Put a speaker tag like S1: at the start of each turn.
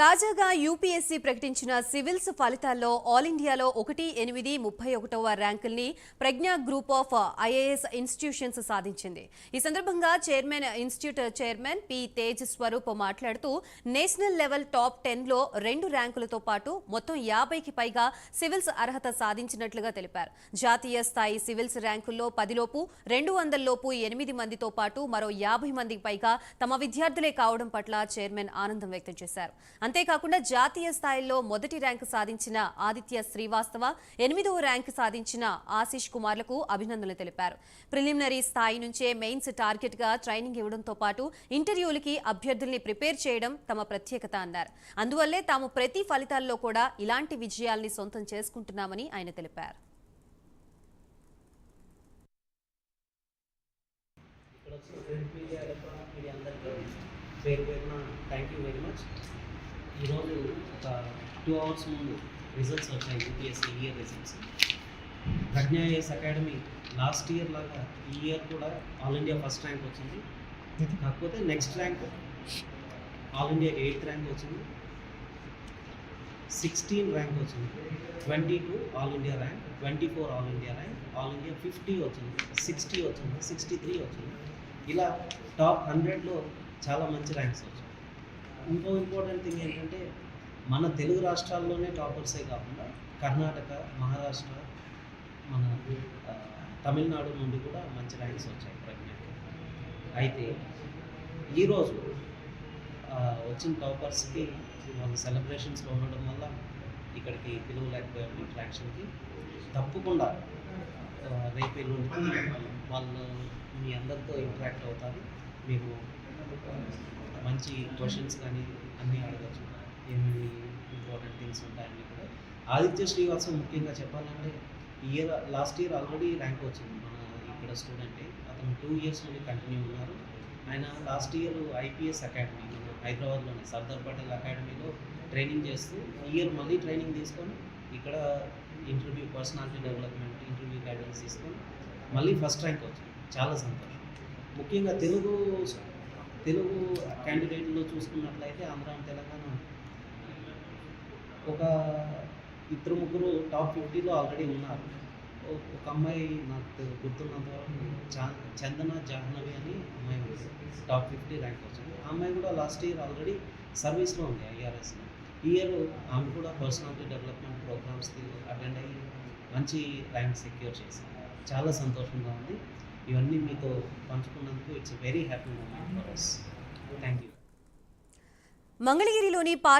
S1: తాజాగా యూపీఎస్సీ ప్రకటించిన సివిల్స్ ఫలితాల్లో ఆల్ ఇండియాలో ఒకటి ఎనిమిది ముప్పై ఒకటవ ర్యాంకుల్ని Pragna group of IAS institutions సాధించింది. ఈ సందర్భంగా chairman institute chairman P Tej Swaroop మాట్లాడుతూ నేషనల్ లెవెల్ టాప్ టెన్లో రెండు ర్యాంకులతో పాటు మొత్తం యాభైకి పైగా సివిల్స్ అర్హత సాధించినట్లుగా తెలిపారు. జాతీయ స్థాయి సివిల్స్ ర్యాంకుల్లో పదిలోపు రెండు వందలలోపు ఎనిమిది మందితో పాటు మరో యాభై మందికి పైగా తమ విద్యార్థులే కావడం పట్ల చైర్మన్ ఆనందం వ్యక్తం చేశారు. అంతేకాకుండా జాతీయ స్థాయిలో మొదటి ర్యాంకు సాధించిన ఆదిత్య శ్రీవాస్తవ ఎనిమిదవ ర్యాంకు సాధించిన ఆశీష్ కుమార్లకు అభినందనలు తెలిపారు. ప్రిలిమినరీ స్థాయి నుంచే మెయిన్స్ టార్గెట్గా ట్రైనింగ్ ఇవ్వడంతో పాటు ఇంటర్వ్యూలకి అభ్యర్థుల్ని ప్రిపేర్ చేయడం తమ ప్రత్యేకత అన్నారు. అందువల్లే తాము ప్రతి ఫలితాల్లో కూడా ఇలాంటి విజయాల్ని సొంతం చేసుకుంటున్నామని ఆయన తెలిపారు.
S2: ఇక్కడ వచ్చిన మీడియా ఎలక్ట్రానిక్ మీడియా అందరికీ పేరు పేరున థ్యాంక్ యూ వెరీ మచ్ ఈరోజు ఒక టూ అవర్స్ ముందు రిజల్ట్స్ వచ్చాయి యూపీఎస్సీ ఇయర్ రిజల్ట్స్ ప్రజ్ఞాఎస్ అకాడమీ లాస్ట్ ఇయర్ లాగా ఈ ఇయర్ కూడా ఆల్ ఇండియా ఫస్ట్ ర్యాంక్ వచ్చింది. కాకపోతే next rank all India eighth rank వచ్చింది. సిక్స్టీన్ ర్యాంక్ వచ్చింది. Twenty two all India rank twenty four all India rank all India fifty వచ్చింది sixty వచ్చింది సిక్స్టీ త్రీ వచ్చింది. ఇలా టాప్ హండ్రెడ్లో చాలా మంచి ర్యాంక్స్ వచ్చాయి. ఇంకో ఇంపార్టెంట్ థింగ్ ఏంటంటే మన తెలుగు రాష్ట్రాల్లోనే టాపర్సే కాకుండా కర్ణాటక మహారాష్ట్ర మన తమిళనాడు నుండి కూడా మంచి ర్యాంక్స్ వచ్చాయి ప్రజ్ఞకి. అయితే ఈరోజు వచ్చిన టాపర్స్కి వాళ్ళు సెలబ్రేషన్స్లో ఉండడం వల్ల ఇక్కడికి పిలువలేకపోయాము ఇంట్రాక్షన్కి తప్పకుండా రేపు ఎల్లుండి వాళ్ళు మీ అందరితో ఇంటరాక్ట్ అవుతారు మీరు మంచి క్వశ్చన్స్ కానీ అన్నీ అడగచ్చు. ఏమేమి ఇంపార్టెంట్ థింగ్స్ ఉంటాయని కూడా. ఆదిత్య శ్రీవాసం ముఖ్యంగా చెప్పాలంటే year last year already rank వచ్చింది మన ఇక్కడ స్టూడెంట్ అతను టూ ఇయర్స్ నుండి కంటిన్యూ ఉన్నారు. ఆయన లాస్ట్ ఇయర్ ఐపీఎస్ అకాడమీ మన హైదరాబాద్లోని సర్దార్ పటేల్ అకాడమీలో ట్రైనింగ్ చేస్తూ ఇయర్ మళ్ళీ ట్రైనింగ్ తీసుకొని ఇక్కడ interview personality development interview guidance తీసుకొని మళ్ళీ ఫస్ట్ ర్యాంక్ వచ్చింది. చాలా సంతోషం. ముఖ్యంగా తెలుగు తెలుగు క్యాండిడేట్లో చూసుకున్నట్లయితే ఆంధ్ర అండ్ తెలంగాణ ఒక ఇద్దరు ముగ్గురు టాప్ ఫిఫ్టీలో ఆల్రెడీ ఉన్నారు. ఒక అమ్మాయి నాకు గుర్తున్నంత వరకు చా- చందన జాహ్నవి అని అమ్మాయి టాప్ ఫిఫ్టీ ర్యాంక్ వచ్చింది. ఆ అమ్మాయి కూడా లాస్ట్ ఇయర్ ఆల్రెడీ సర్వీస్లో ఉంది ఐఆర్ఎస్లో ఈ ఇయర్ ఆమె కూడా పర్సనాలిటీ డెవలప్మెంట్ ప్రోగ్రామ్స్కి అటెండ్ అయ్యి మంచి ర్యాంక్ సెక్యూర్ చేసింది. చాలా సంతోషంగా ఉంది. ఇవన్నీ మీతో పంచుకున్నందుకు it's very happy moment for us thank you
S1: మంగళగిరిలోని పాత